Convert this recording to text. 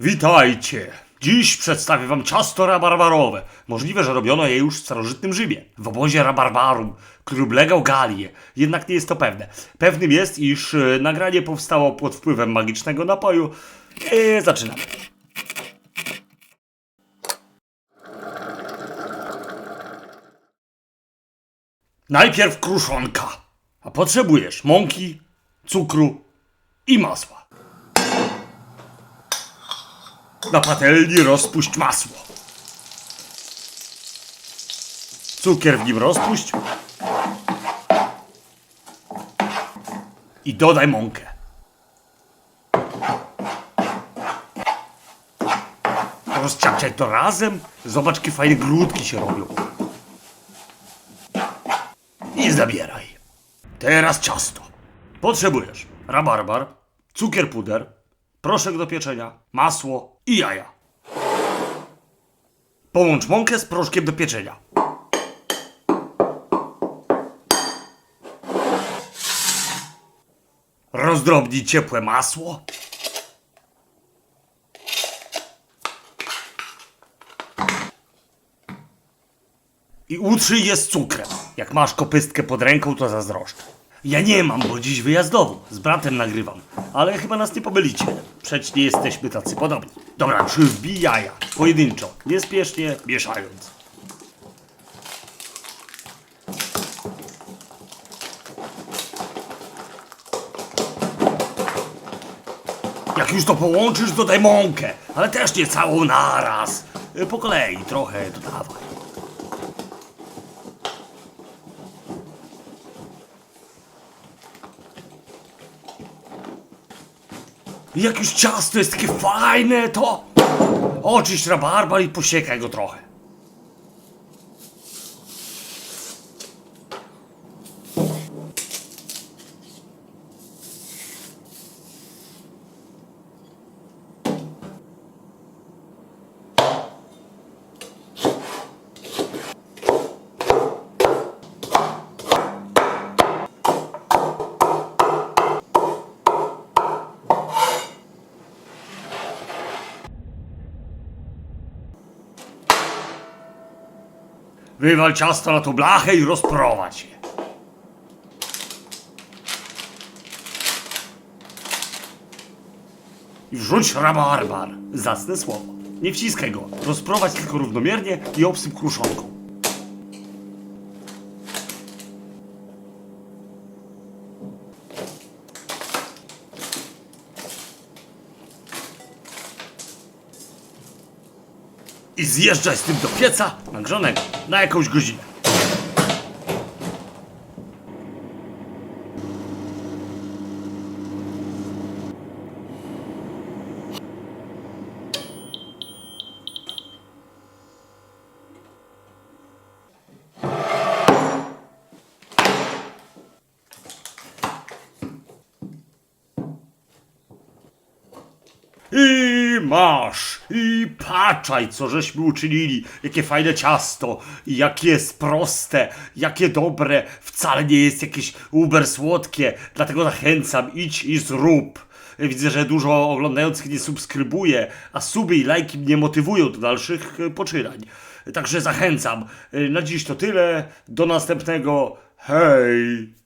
Witajcie! Dziś przedstawię wam ciasto rabarbarowe. Możliwe, że robiono je już w starożytnym Rzymie, w obozie rabarbarum, który oblegał Galię. Jednak nie jest to pewne. Pewnym jest, iż e, nagranie powstało pod wpływem magicznego napoju. I zaczynamy. Najpierw kruszonka, a potrzebujesz mąki, cukru i masła. Na patelni rozpuść masło. Cukier w nim rozpuść. I dodaj mąkę. Rozciapczaj to razem. Zobacz, jakie fajne grudki się robią. I zabieraj. Teraz ciasto. Potrzebujesz rabarbar, cukier puder, proszek do pieczenia, masło i jaja. Połącz mąkę z proszkiem do pieczenia. Rozdrobnij ciepłe masło. I utrzyj je z cukrem. Jak masz kopystkę pod ręką, to zazdroszczę. Ja nie mam, bo dziś wyjazdowo. Z bratem nagrywam. Ale chyba nas nie pomylicie. Przecież nie jesteśmy tacy podobni. Dobra, przybij jaja. Pojedynczo. Niespiesznie, mieszając. Jak już to połączysz, dodaj mąkę. Ale też nie całą naraz. Po kolei trochę dodawaj. Jak już ciasto jest takie fajne, to oczyść rabarbar i posiekaj go trochę. Wywal ciasto na tą blachę i rozprowadź je. I wrzuć rabarbar. Zacne słowo. Nie wciskaj go. Rozprowadź tylko równomiernie i obsyp kruszonką. I zjeżdżaj z tym do pieca nagrzonego na jakąś godzinę. I masz, i patrzaj, co żeśmy uczynili, jakie fajne ciasto, jakie jest proste, jakie dobre, wcale nie jest jakieś uber słodkie, dlatego zachęcam, idź i zrób. Widzę, że dużo oglądających nie subskrybuje, a suby i lajki mnie motywują do dalszych e, poczynań. Także zachęcam. E, Na dziś to tyle, do następnego, hej!